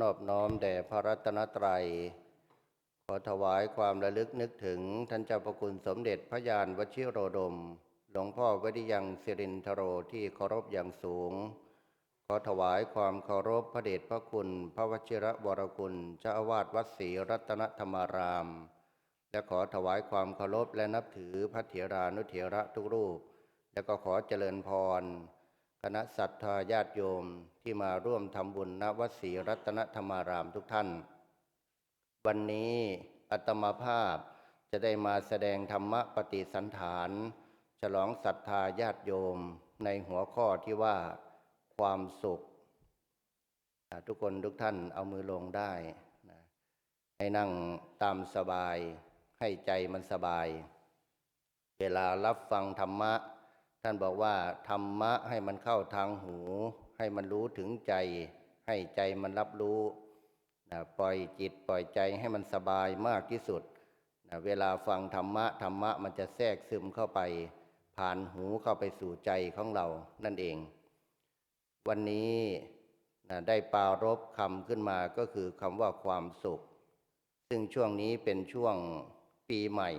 นอบน้อมแด่พระรัตนตรัย ขอถวายความระลึกนึกถึงท่านเจ้าพระคุณสมเด็จพระยานวชิโรดม หลวงพ่อวดิยังสิรินทโรที่เคารพอย่างสูง ขอถวายความเคารพพระเดชพระคุณ พระวชิระวรคุณเจ้าอาวาสวัดศรีรัตนธรรมาราม และขอถวายความเคารพและนับถือพระเถรานุเถระทุกรูป และก็ขอเจริญพร คณะสัตยาญาติโยมที่มาร่วมทำบุญณวัดศรีรัตนธรรมารามทุกท่าน วันนี้อัตมาภาพจะได้มาแสดงธรรมปฏิสันฐาน ฉลองศรัทธาญาติโยมในหัวข้อที่ว่าความสุข ทุกคนทุกท่านเอามือลงได้นะให้นั่งตามสบาย ให้ใจมันสบาย เวลารับฟังธรรมะ ท่านบอกว่าธรรมะให้มันเข้าทางหู ให้มันรู้ถึงใจ ให้ใจมันรับรู้นะปล่อยจิตปล่อยใจให้มันสบายมากที่สุดนะเวลาฟังธรรมะธรรมะมันจะแทรกซึมเข้าไป ผ่านหูเข้าไปสู่ใจของเรานั่นเอง วันนี้นะได้ปารบคำขึ้นมาก็คือคำว่าความสุข ซึ่งช่วงนี้เป็นช่วงปีใหม่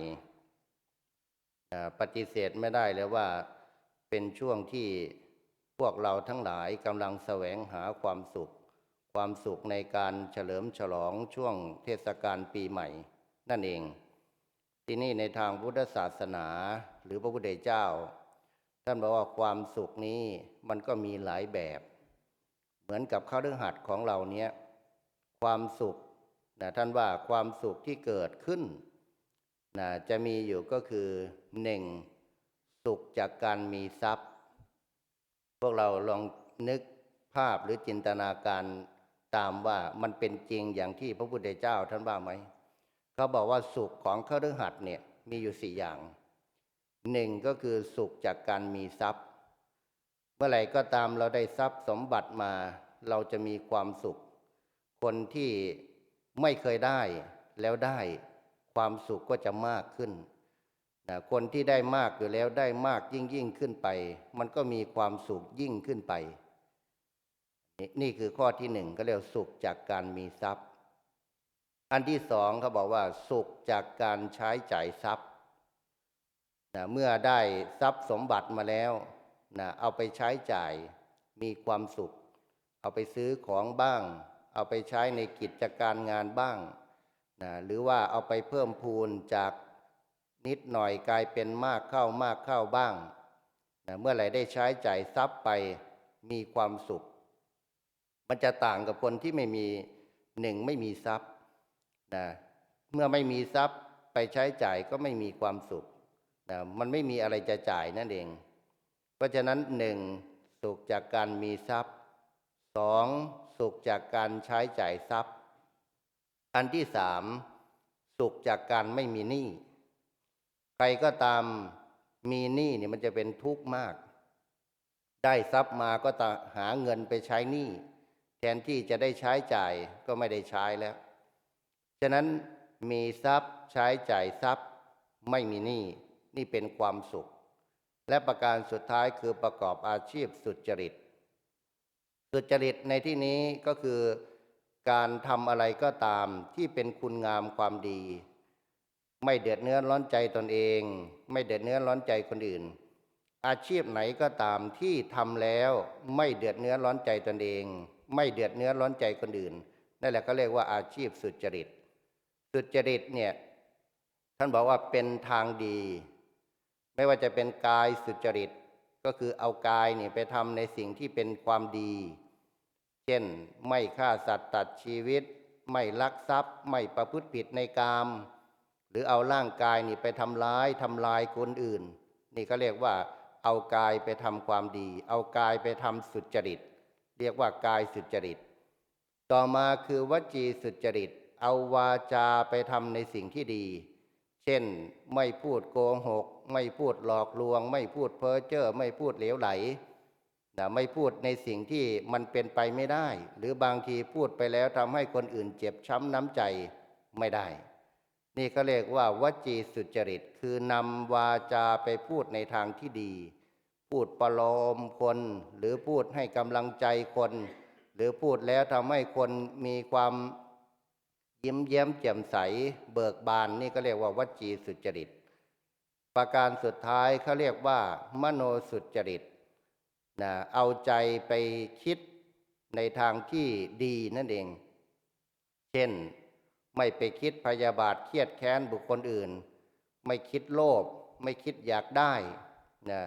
ปฏิเสธไม่ได้เลยว่า เป็นช่วงที่พวกเราทั้งหลายกำลังแสวงหาความสุข ความสุขในการเฉลิมฉลองช่วงเทศกาลปีใหม่ นั่นเอง ที่นี่ในทางพุทธศาสนาหรือพระพุทธเจ้า ท่านบอกว่าความสุขนี้มันก็มีหลายแบบ เหมือนกับข้าเรื่องหัดของเราเนี้ยความสุขนะท่านว่าความสุขที่เกิดขึ้นนะจะมีอยู่ก็คือหนึ่ง สุขจากการมีทรัพย์ พวกเราลองนึกภาพหรือจินตนาการตามว่ามันเป็นจริงอย่างที่พระพุทธเจ้าท่านว่าไหม เขาบอกว่าสุขของเครือหัดเนี่ยมีอยู่สี่อย่างหนึ่งก็คือสุขจากการมีทรัพย์ เมื่อไหร่ก็ตามเราได้ทรัพย์สมบัติมา เราจะมีความสุข คนที่ไม่เคยได้แล้วได้ความสุขก็จะมากขึ้น นะคนที่ได้มากอยู่แล้วได้มากยิ่งยิ่งขึ้นไป มันก็มีความสุขยิ่งขึ้นไปนี่นี่คือข้อที่หนึ่งก็เรียกสุขจากการมีทรัพย์ อันที่สองเขาบอกว่าสุขจากการใช้จ่ายทรัพย์นะเมื่อได้ทรัพย์สมบัติมาแล้วนะเอาไปใช้จ่ายมีความสุข เอาไปซื้อของบ้าง เอาไปใช้ในกิจการงานบ้างนะหรือว่าเอาไปเพิ่มพูนจาก นิดหน่อยกลายเป็นมากเข้ามากเข้าบ้างนะเมื่อไหร่ได้ใช้จ่ายทรัพย์ไปมีความสุข มันจะต่างกับคนที่ไม่มีหนึ่งไม่มีทรัพย์นะเมื่อไม่มีทรัพย์ไปใช้จ่ายก็ไม่มีความสุขนะมันไม่มีอะไรจะจ่ายนั่นเอง เพราะฉะนั้นหนึ่งสุขจากการมีทรัพย์สองสุขจากการใช้จ่ายทรัพย์ อันที่สามสุขจากการไม่มีหนี้ ใครก็ตามมีหนี้เนี่ยมันจะเป็นทุกข์มาก ได้ทรัพย์มาก็จะหาเงินไปใช้หนี้แทนที่จะได้ใช้จ่ายก็ไม่ได้ใช้แล้ว ฉะนั้นมีทรัพย์ใช้จ่ายทรัพย์ไม่มีหนี้นี่เป็นความสุข และประการสุดท้ายคือประกอบอาชีพสุจริต สุจริตในที่นี้ก็คือการทำอะไรก็ตามที่เป็นคุณงามความดี ไม่เดือดเนื้อร้อนใจตนเอง ไม่เดือดเนื้อร้อนใจคนอื่น อาชีพไหนก็ตามที่ทำแล้วไม่เดือดเนื้อร้อนใจตนเอง ไม่เดือดเนื้อร้อนใจคนอื่นนั่นแหละก็เรียกว่าอาชีพสุจริต สุจริตเนี่ยท่านบอกว่าเป็นทางดี ไม่ว่าจะเป็นกายสุจริตก็คือเอากายเนี่ยไปทำในสิ่งที่เป็นความดี เช่นไม่ฆ่าสัตว์ตัดชีวิต ไม่ลักทรัพย์ ไม่ประพฤติผิดในกาม หรือเอาร่างกายนี่ไปทำร้ายทำลายคนอื่น นี่ก็เรียกว่าเอากายไปทำความดี เอากายไปทำสุจริต เรียกว่ากายสุจริต ต่อมาคือวจีสุจริต เอาวาจาไปทำในสิ่งที่ดี เช่นไม่พูดโกหก ไม่พูดหลอกลวง ไม่พูดเพ้อเจ้อไม่พูดเหลวไหลนะไม่พูดในสิ่งที่มันเป็นไปไม่ได้ หรือบางทีพูดไปแล้วทำให้คนอื่นเจ็บช้ำน้ำใจไม่ได้ นี่ก็เรียกว่าวจีสุจริต คือนำวาจาไปพูดในทางที่ดี พูดประโลมคน หรือพูดให้กำลังใจคน หรือพูดแล้วทำให้คนมีความยิ้มแย้มแจ่มใส เบิกบานนี่ก็เรียกว่าวจีสุจริต ประการสุดท้ายเขาเรียกว่า มโนสุจริตนะเอาใจไปคิดในทางที่ดีนั่นเอง เช่น ไม่ไปคิดพยาบาทเครียดแค้นบุคคลอื่น ไม่คิดโลภไม่คิดอยากได้นะ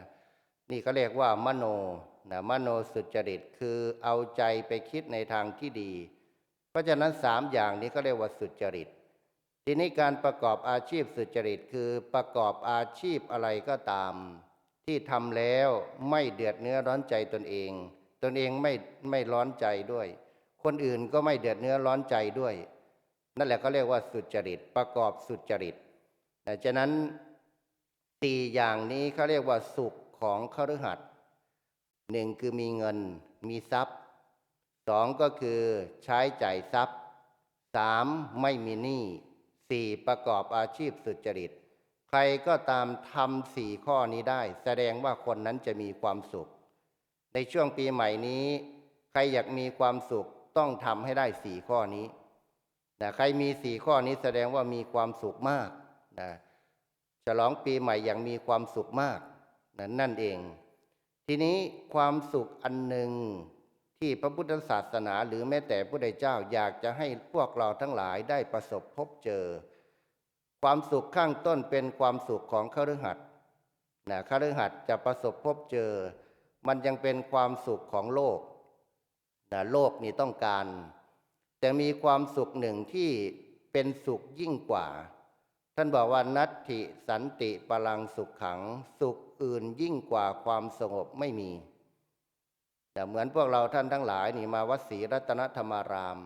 นี่ก็เรียกว่ามโนนะมโนสุจริตคือเอาใจไปคิดในทางที่ดี เพราะฉะนั้นสามอย่างนี้ก็เรียกว่าสุจริต ทีนี้การประกอบอาชีพสุจริตคือประกอบอาชีพอะไรก็ตาม ที่ทำแล้วไม่เดือดเนื้อร้อนใจตนเอง ตนเองไม่ไม่ร้อนใจด้วย คนอื่นก็ไม่เดือดเนื้อร้อนใจด้วย นั่นแหละเขาเรียกว่าสุจริตประกอบสุจริตแต่ฉะนั้นสี่อย่างนี้เขาเรียกว่าสุขของคฤหัสถ์หนึ่งคือมีเงินมีทรัพย์สองก็คือใช้จ่ายทรัพย์สามไม่มีหนี้สี่ประกอบอาชีพสุจริต ใครก็ตามทำสี่ข้อนี้ได้ แสดงว่าคนนั้นจะมีความสุข ในช่วงปีใหม่นี้ ใครอยากมีความสุขต้องทำให้ได้สี่ข้อนี้ นะใครมีสี่ข้อนี้แสดงว่ามีความสุขมากนะฉลองปีใหม่อย่างมีความสุขมากนะนั่นเอง ทีนี้ความสุขอันหนึ่งที่พระพุทธศาสนาหรือแม้แต่พระพุทธเจ้าอยากจะให้พวกเราทั้งหลายได้ประสบพบเจอ ความสุขข้างต้นเป็นความสุขของคฤหัสถ์นะคฤหัสถ์จะประสบพบเจอ มันยังเป็นความสุขของโลกนะโลกนี่ต้องการ แต่มีความสุขหนึ่งที่เป็นสุขยิ่งกว่า ท่านบอกว่านัตถิสันติปรังสุขขัง สุขอื่นยิ่งกว่าความสงบไม่มีแต่เหมือนพวกเราท่านทั้งหลายนี่มาวัดศรีรัตนธรรมาราม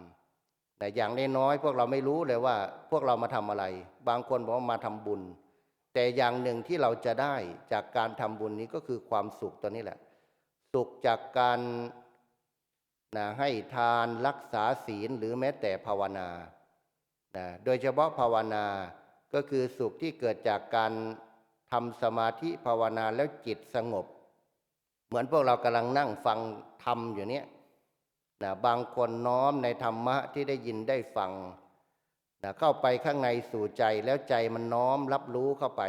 แต่อย่างน้อยๆพวกเราไม่รู้เลยว่า พวกเรามาทำอะไร บางคนบอกว่ามาทำบุญ แต่อย่างหนึ่งที่เราจะได้จากการทำบุญนี้ก็คือความสุขตัวนี้แหละ สุขจากการ นะให้ทานรักษาศีลหรือแม้แต่ภาวนานะโดยเฉพาะภาวนาก็คือสุขที่เกิดจากการทำสมาธิภาวนาแล้วจิตสงบ เหมือนพวกเรากำลังนั่งฟังธรรมอยู่เนี้ยนะบางคนน้อมในธรรมะที่ได้ยินได้ฟังนะเข้าไปข้างในสู่ใจแล้วใจมันน้อมรับรู้เข้าไป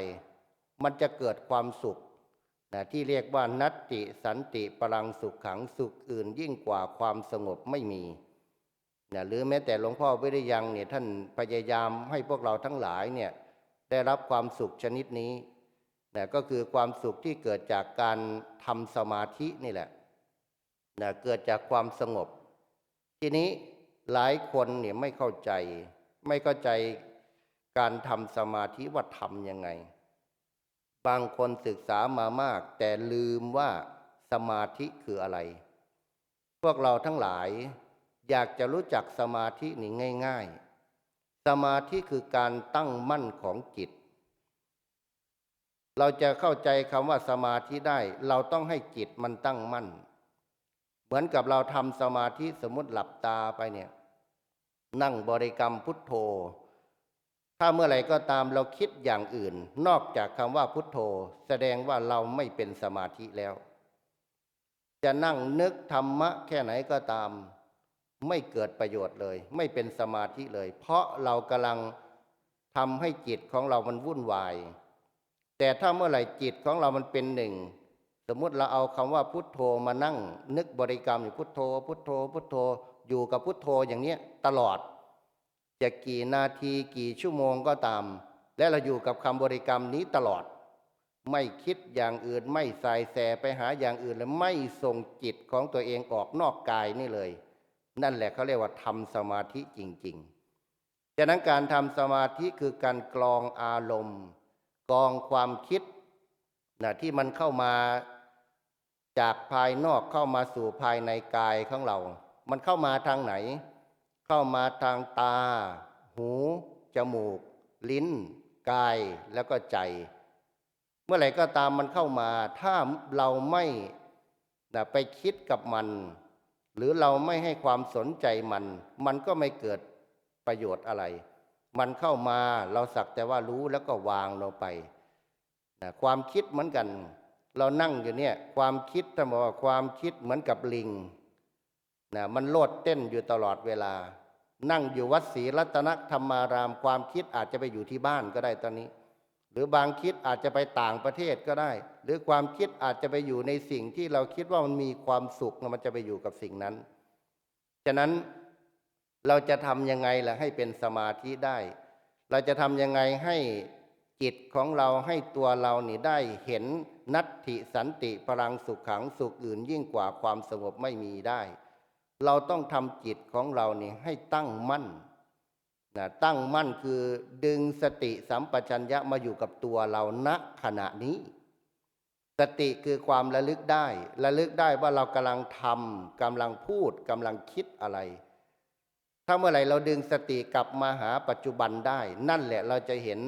มันจะเกิดความสุข นะที่เรียกว่านัตติสันติปรังสุขขังสุขอื่นยิ่งกว่าความสงบไม่มีนะหรือแม้แต่หลวงพ่อวิริยังเนี่ยท่านพยายามให้พวกเราทั้งหลายเนี่ยได้รับความสุขชนิดนี้นะก็คือความสุขที่เกิดจากการทำสมาธินี่แหละนะเกิดจากความสงบ ทีนี้หลายคนเนี่ยไม่เข้าใจ ไม่เข้าใจการทำสมาธิว่าทำยังไง บางคนศึกษามามาก แต่ลืมว่าสมาธิคืออะไร พวกเราทั้งหลายอยากจะรู้จักสมาธินี่ง่าย ๆ สมาธิคือการตั้งมั่นของจิต เราจะเข้าใจคำว่าสมาธิได้ เราต้องให้จิตมันตั้งมั่น เหมือนกับเราทำสมาธิสมมติหลับตาไปเนี่ย นั่งบริกรรมพุทโธ ถ้าเมื่อไหร่ก็ตามเราคิดอย่างอื่น นอกจากคำว่าพุทโธ แสดงว่าเราไม่เป็นสมาธิแล้ว จะนั่งนึกธรรมะแค่ไหนก็ตาม ไม่เกิดประโยชน์เลย ไม่เป็นสมาธิเลย เพราะเรากำลังทำให้จิตของเรามันวุ่นวาย แต่ถ้าเมื่อไหร่จิตของเรามันเป็นหนึ่ง สมมติเราเอาคำว่าพุทโธมานั่ง นึกบริกรรมอยู่พุทโธ พุทโธ พุทโธ อยู่กับพุทโธอย่างนี้ตลอด จะกี่นาทีกี่ชั่วโมงก็ตาม และเราอยู่กับคำบริกรรมนี้ตลอด ไม่คิดอย่างอื่นไม่ใส่แสไปหาอย่างอื่นและไม่ส่งจิตของตัวเองออกนอกกายนี่เลย นั่นแหละเขาเรียกว่าทำสมาธิจริง ๆ ฉะนั้นการทำสมาธิคือการกรองอารมณ์กรองความคิดนะที่มันเข้ามาจากภายนอกเข้ามาสู่ภายในกายของเรา มันเข้ามาทางไหน เข้ามาทางตา หู จมูก ลิ้น กายแล้วก็ใจ เมื่อไหร่ก็ตามมันเข้ามา ถ้าเราไม่นะไปคิดกับมัน หรือเราไม่ให้ความสนใจมัน มันก็ไม่เกิดประโยชน์อะไร มันเข้ามาเราสักแต่ว่ารู้แล้วก็วางลงไปนะความคิดเหมือนกัน เรานั่งอยู่เนี่ยความคิดถ้าบอกว่าความคิดเหมือนกับลิงนะมันโลดเต้นอยู่ตลอดเวลา นั่งอยู่วัดศรีรัตนธรรมารามความคิดอาจจะไปอยู่ที่บ้านก็ได้ตอนนี้ หรือบางคิดอาจจะไปต่างประเทศก็ได้ หรือความคิดอาจจะไปอยู่ในสิ่งที่เราคิดว่ามันมีความสุขมันจะไปอยู่กับสิ่งนั้น ฉะนั้นเราจะทำยังไงล่ะให้เป็นสมาธิได้ เราจะทำยังไงให้จิตของเราให้ตัวเรานี่ได้เห็นนัตถิสันติพลังสุขขังสุขอื่นยิ่งกว่าความสงบไม่มีได้ เราต้องทำจิตของเรานี่ให้ตั้งมั่นนะตั้งมั่นคือดึงสติสัมปชัญญะมาอยู่กับตัวเราณขณะนี้ สติคือความระลึกได้ ระลึกได้ว่าเรากำลังทำกำลังพูดกำลังคิดอะไร ถ้าเมื่อไหร่เราดึงสติกลับมาหาปัจจุบันได้ นั่นแหละเราจะเห็น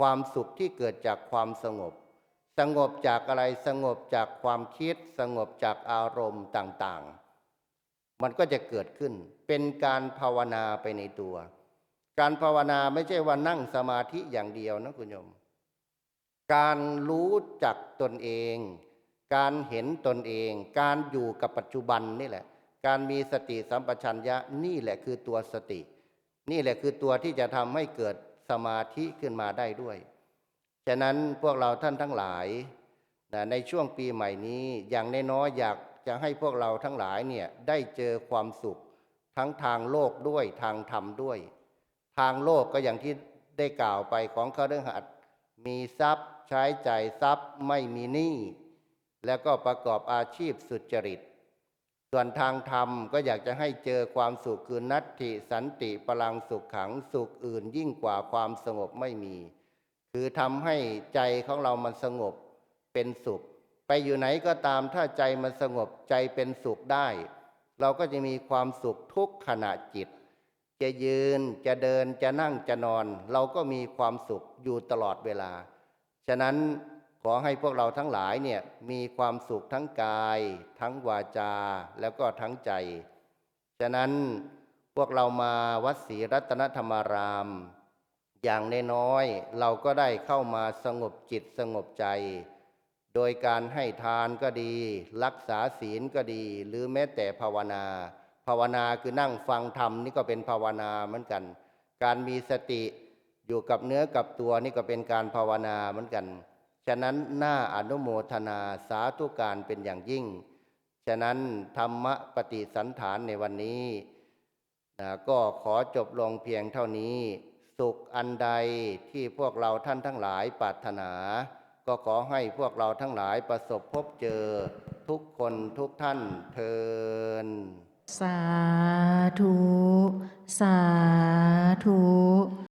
ความสุขที่เกิดจากความสงบ สงบจากอะไรสงบจากความคิด สงบจากอารมณ์ต่าง ๆ มันก็จะเกิดขึ้น เป็นการภาวนาไปในตัว การภาวนาไม่ใช่ว่านั่งสมาธิอย่างเดียวนะคุณโยม การรู้จักตนเอง การเห็นตนเอง การอยู่กับปัจจุบันนี่แหละ การมีสติสัมปชัญญะนี่แหละคือตัวสติ นี่แหละคือตัวที่จะทำให้เกิดสมาธิขึ้นมาได้ด้วย ฉะนั้นพวกเราท่านทั้งหลายนะในช่วงปีใหม่นี้อย่างน้อยๆอยาก จะให้พวกเราทั้งหลายเนี่ยได้เจอความสุข ทั้งทางโลกด้วยทางธรรมด้วย ทางโลกก็อย่างที่ได้กล่าวไปของเขาเรื่องหัดมีทรัพย์ใช้ใจ่ายทรัพย์ไม่มีหนี้แล้วก็ประกอบอาชีพสุจริต ส่วนทางธรรมก็อยากจะให้เจอความสุขคือนัตถิสันติพลังสุขขังสุขอื่นยิ่งกว่าความสงบไม่มี คือทำให้ใจของเรามันสงบเป็นสุข ไปอยู่ไหนก็ตามถ้าใจมันสงบใจเป็นสุขได้ เราก็จะมีความสุขทุกขณะจิต จะยืนจะเดินจะนั่งจะนอน เราก็มีความสุขอยู่ตลอดเวลา ฉะนั้นขอให้พวกเราทั้งหลายเนี่ยมีความสุขทั้งกาย ทั้งวาจาแล้วก็ทั้งใจ ฉะนั้นพวกเรามาวัดศรีรัตนธรรมาราม อย่างน้อยๆเราก็ได้เข้ามาสงบจิตสงบใจ โดยการให้ทานก็ดี รักษาศีลก็ดี หรือแม้แต่ภาวนา ภาวนาคือนั่งฟังธรรมนี่ก็เป็นภาวนาเหมือนกัน การมีสติอยู่กับเนื้อกับตัวนี่ก็เป็นการภาวนาเหมือนกัน ฉะนั้นหน่าอนุโมทนาสาธุการเป็นอย่างยิ่ง ฉะนั้นธรรมปฏิสันฐานในวันนี้นะก็ขอจบลงเพียงเท่านี้ สุขอันใดที่พวกเราท่านทั้งหลายปรารถนา ก็ขอให้พวกเราทั้งหลายประสบพบเจอทุกคนทุกท่านเทินสาธุ สาธุ